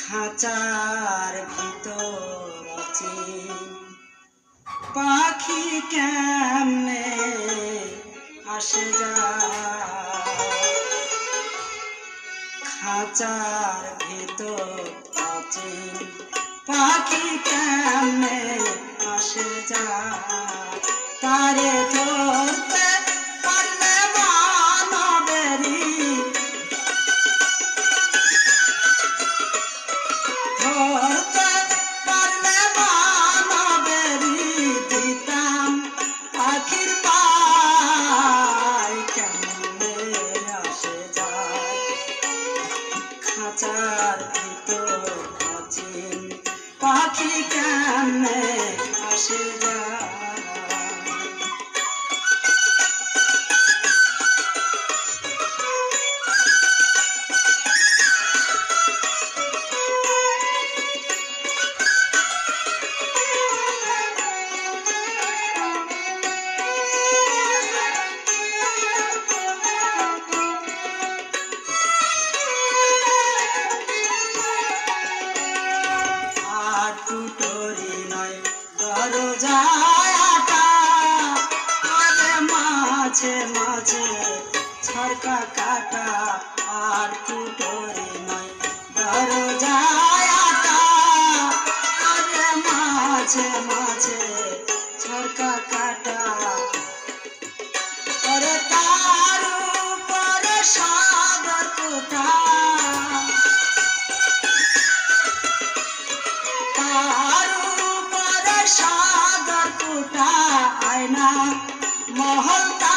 খাঁচার ভিতর আছে। পাখি কেমনে আসে যায়? খাঁচার ভিতর আছে। পাখি কেমনে আসে যায়? তারে ধরতে পারলে কেমনে আসে যায় মাঝে ছরকা কাটা আর দরজায় মাঝে মাঝে ছরকা কাটা। তার সাগর তার সাগর কোটা। আয়না মহলটায়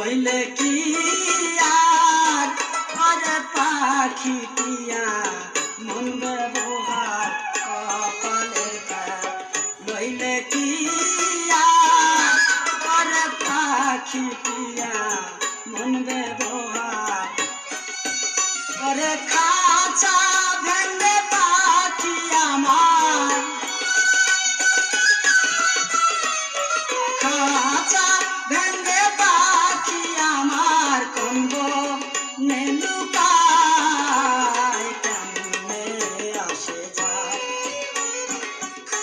লইলে কি আর? আরে পাখি টিয়া মন ব্যবহার কপালের ফের লইলে কি আর? আরে পাখি টিয়া মন ব্যবহার ওরে খাঁচা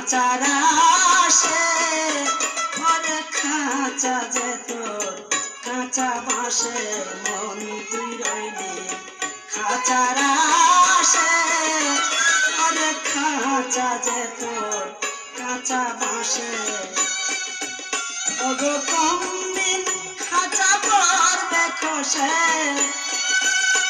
খাঁচার আসে ঘরে খাঁচা যে তোর কাঁচা বাসে, মন তুই রইলি খাঁচার আসে ঘরে খাঁচা যে তোর কাঁচা বাসে। ওগো কম দিন খাঁচা পড়বে খসে? কমদিন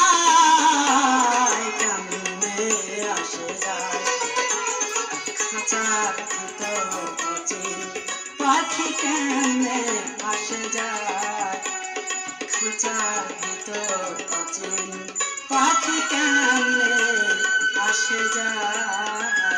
আসে যায় খাঁচার ভিতর পাখি কেমনে আসে যায় খাঁচার ভিতর পাখি কেমনে যায়